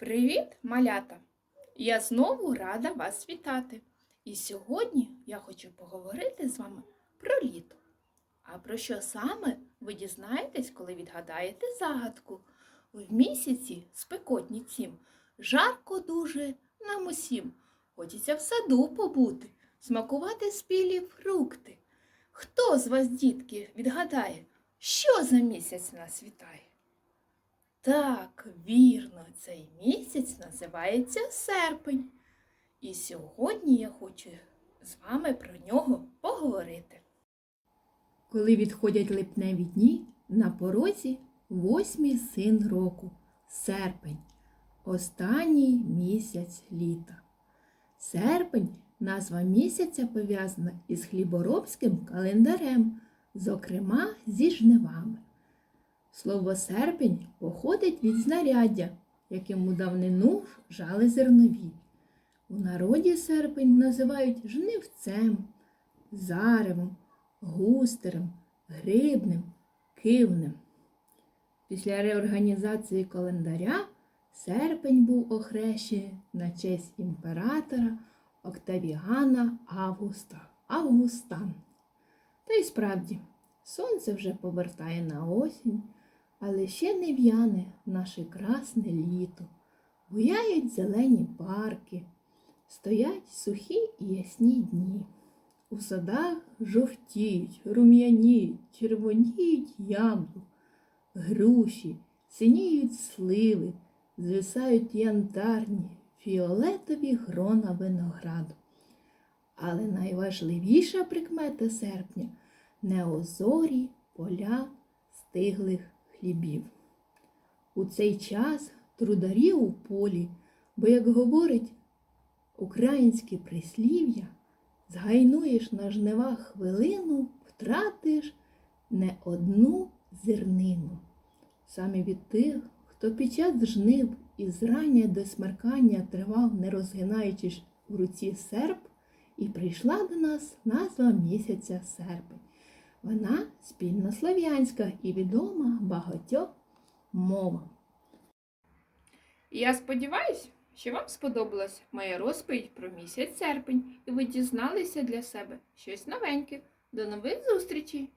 Привіт, малята! Я знову рада вас вітати. І сьогодні я хочу поговорити з вами про літо. А про що саме ви дізнаєтесь, коли відгадаєте загадку? В місяці спекотні цім, жарко дуже нам усім. Хочеться в саду побути, смакувати спілі фрукти. Хто з вас, дітки, відгадає, що за місяць нас вітає? Так, вірно, цей місяць називається серпень. І сьогодні я хочу з вами про нього поговорити. Коли відходять липневі дні, на порозі восьмий син року серпень, останній місяць літа. Серпень назва місяця пов'язана із хліборобським календарем, зокрема зі жнивами. Слово серпень походить від знаряддя, яким у давнину жали зернові. У народі серпень називають жнивцем, заревом, густерем, грибнем, кивнем. Після реорганізації календаря серпень був охрещений на честь імператора Октавіана Августа Августан. Та й справді, сонце вже повертає на осінь, але ще не в'яне наше красне літо. Буяють зелені парки, стоять сухі і ясні дні. У садах жовтіють, рум'яніють, червоніють яблук, груші, синіють сливи, звисають янтарні, фіолетові грона винограду. Але найважливіша прикмета серпня неозорі поля стиглих хлібів. У цей час трударі у полі, бо, як говорить українське прислів'я, згайнуєш на жнивах хвилину, втратиш не одну зернину. Саме від тих, хто під час жнив і зрання до смеркання тривав, не розгинаючись у руці серп, і прийшла до нас назва місяця серпень. Вона спільнослов'янська і відома багатьох мовам. Я сподіваюся, що вам сподобалась моя розповідь про місяць серпень, і ви дізналися для себе щось новеньке. До нових зустрічей!